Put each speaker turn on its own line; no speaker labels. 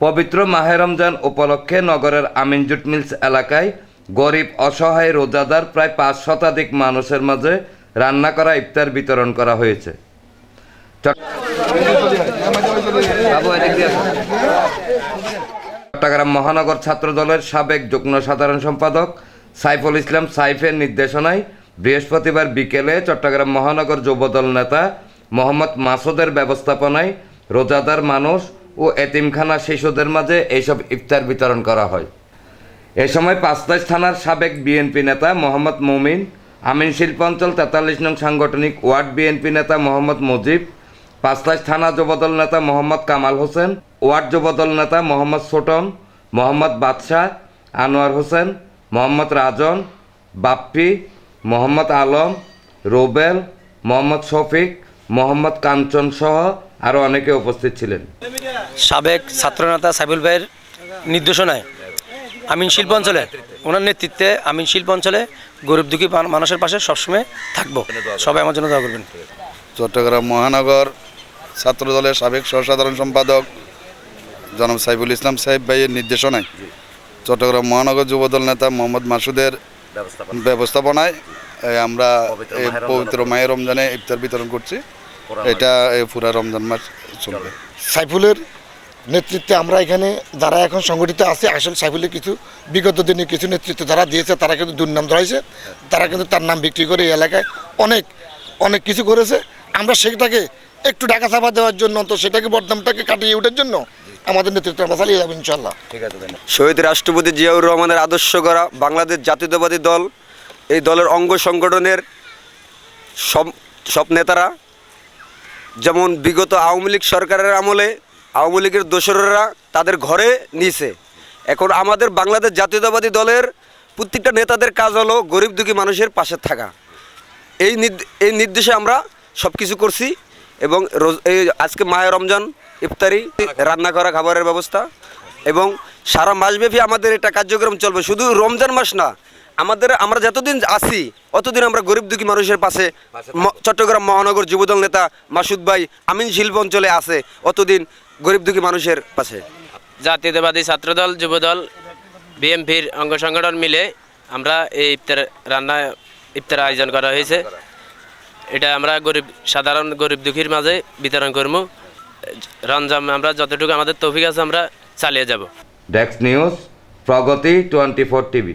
পবিত্র মাহে রমজান উপলক্ষে নগরের আমিন জুট মিলস এলাকায় গরিব, অসহায়, রোজাদার প্রায় পাঁচ শতাধিক মানুষের মাঝে রান্না করা, ইফতার বিতরণ করা হয়েছে। চট্টগ্রাম মহানগর ছাত্র দলের সাবেক যুগ্ম সাধারণ সম্পাদক সাইফুল ইসলাম সাইফের নির্দেশনায় বৃহস্পতিবার বিকেলে চট্টগ্রাম মহানগর যুবদল নেতা মোহাম্মদ মাসুদের ব্যবস্থাপনায় রোজাদার মানুষ ও এতিমখানা শিশুদের মাঝে এইসব ইফতার বিতরণ করা হয়। এ সময় পাঁচতাইশ থানার সাবেক বিএনপি নেতা মোহাম্মদ মুমিন, আমিন শিল্পাঞ্চল তেতাল্লিশ নং সাংগঠনিক ওয়ার্ড বিএনপি নেতা মোহাম্মদ মুজিব, পাঁচতাইশ থানা যুবদল নেতা মোহাম্মদ কামাল হোসেন, ওয়ার্ড যুবদল নেতা মোহাম্মদ ছোটন মোহাম্মদ বাদশাহ, আনোয়ার হোসেন, মোহাম্মদ রাজন, বাপ্পি মোহাম্মদ আলম রোবেল মোহাম্মদ শফিক মোহাম্মদ কাঞ্চন সহ আরও অনেকে উপস্থিত ছিলেন।
সাবেক ছাত্রনেতা সাইফুল ভাইয়ের নির্দেশনায় আমিন শিল্প অঞ্চলে ওনার নেতৃত্বে আমিন শিল্প অঞ্চলে গরিব দুঃখী মানুষের পাশে সবসময় থাকব। সবাই আমার জন্য দোয়া করবেন।
চট্টগ্রাম মহানগর ছাত্র দলের সাবেক সহসাধারণ সম্পাদক জনাব সাইফুল ইসলাম সাহেব ভাইয়ের নির্দেশনায় চট্টগ্রাম মহানগর যুবদল নেতা মোহাম্মদ মাসুদের ব্যবস্থাপনায় আমরা এই পবিত্র মায়ের রমজানে ইফতার বিতরণ করছি। এটা এই পুরা রমজান মাস চলবে।
সাইফুলের নেতৃত্বে আমরা এখানে যারা এখন সংগঠিত আছে আসলে সাইফুলের কিছু বিগত দিনে কিছু নেতৃত্ব যারা দিয়েছে তারা কিন্তু দুর্নাম ধরাইছে। তারা কিন্তু তার নাম বিক্রি করে এই এলাকায় অনেক অনেক কিছু করেছে। আমরা সেটাকে একটু ঢাকা চাপা দেওয়ার জন্য তো সেটাকে বদনামটাকে কাটিয়ে ওঠার জন্য আমাদের নেতৃত্ব আমরা চালিয়ে যাব ইনশাল্লাহ ঠিক আছে
শহীদ রাষ্ট্রপতি জিয়াউর রহমানের আদর্শ করা বাংলাদেশ জাতীয়তাবাদী দল, এই দলের অঙ্গ সংগঠনের সব সব নেতারা, যেমন বিগত আওয়ামী লীগ সরকারের আমলে আওয়ামী লীগের দোসররা তাদের ঘরে নিয়েছে। এখন আমাদের বাংলাদেশ জাতীয়তাবাদী দলের প্রত্যেকটা নেতাদের কাজ হলো গরিব দুঃখী মানুষের পাশে থাকা। এই এই নির্দেশে আমরা সব কিছু করছি। এবং এই আজকে মাহে রমজান, ইফতারি রান্না করা খাবারের ব্যবস্থা এবং সারা মাসব্যাপী আমাদের এটা কার্যক্রম চলবে। শুধু রমজান মাস না, আমাদের আমরা যতদিন আছি, অতদিন আমরা গরিব দুঃখী মানুষের পাশে চট্টগ্রাম মহানগর যুবদল নেতা মাসুদ ভাই আমিন শিল্প অঞ্চলে আছে, অতদিন গরিব দুঃখী মানুষের পাশে।
জাতীয়তাবাদী ছাত্রদল, যুবদল, বিএমপির অঙ্গ সংগঠন মিলে আমরা এই ইফতার, রান্না ইফতার আয়োজন করা হয়েছে। এটা আমরা গরিব, সাধারণ গরিব দুঃখীর মাঝে বিতরণ করব রমজান, আমরা যতটুকু আমাদের তৌফিক আছে, আমরা চালিয়ে যাব।
ডেক্স news Pragati twenty four TV